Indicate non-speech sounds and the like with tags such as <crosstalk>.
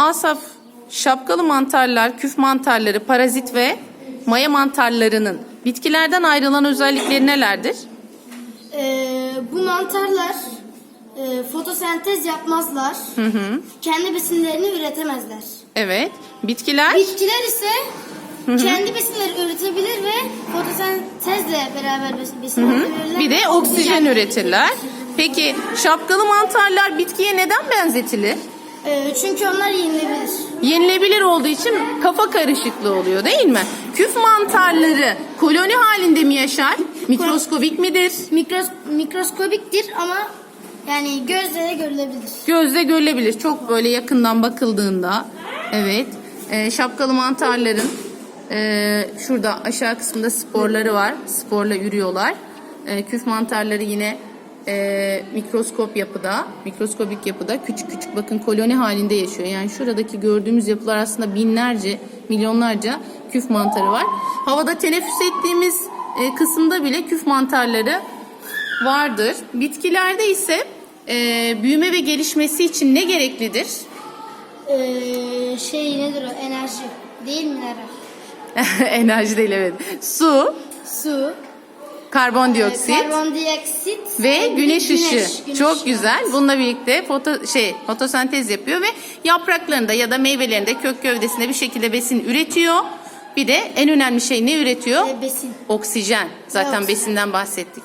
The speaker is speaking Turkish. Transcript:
Asaf, şapkalı mantarlar, küf mantarları, parazit ve maya mantarlarının bitkilerden ayrılan özellikleri nelerdir? Ee, bu mantarlar e, fotosentez yapmazlar. Hı hı. Kendi besinlerini üretemezler. Evet. Bitkiler? Bitkiler ise kendi besinleri üretebilir ve fotosentezle beraber bes- besin üretebilirler. Bir de oksijen üretirler. Peki şapkalı mantarlar bitkiye neden benzetilir? Ee, çünkü onlar yenilebilir. Yenilebilir olduğu için kafa karışıklığı oluyor değil mi? Küf mantarları koloni halinde mi yaşar? Mikroskobik midir? Mikros, mikroskobiktir ama yani gözle de görülebilir. Gözle görülebilir. Çok böyle yakından bakıldığında. Evet. Ee, şapkalı mantarların e, şurada aşağı kısmında sporları var. Sporla yürüyorlar. Ee, küf mantarları yine e, mikroskop yapıda, mikroskobik yapıda küçük küçük bakın koloni halinde yaşıyor. Yani şuradaki gördüğümüz yapılar aslında binlerce, milyonlarca küf mantarı var. Havada teneffüs ettiğimiz e, kısımda bile küf mantarları vardır. Bitkilerde ise e, büyüme ve gelişmesi için ne gereklidir? Ee, şey nedir o? Enerji. Değil mi Lara? <laughs> Enerji değil evet. Su, Su, karbondioksit e, karbondioksit ve güneş ışığı. güneş Çok güzel. Bununla birlikte foto şey fotosentez yapıyor ve yapraklarında ya da meyvelerinde kök gövdesinde bir şekilde besin üretiyor. Bir de en önemli şey ne üretiyor? E, besin. Oksijen. Zaten oksijen. besinden bahsettik.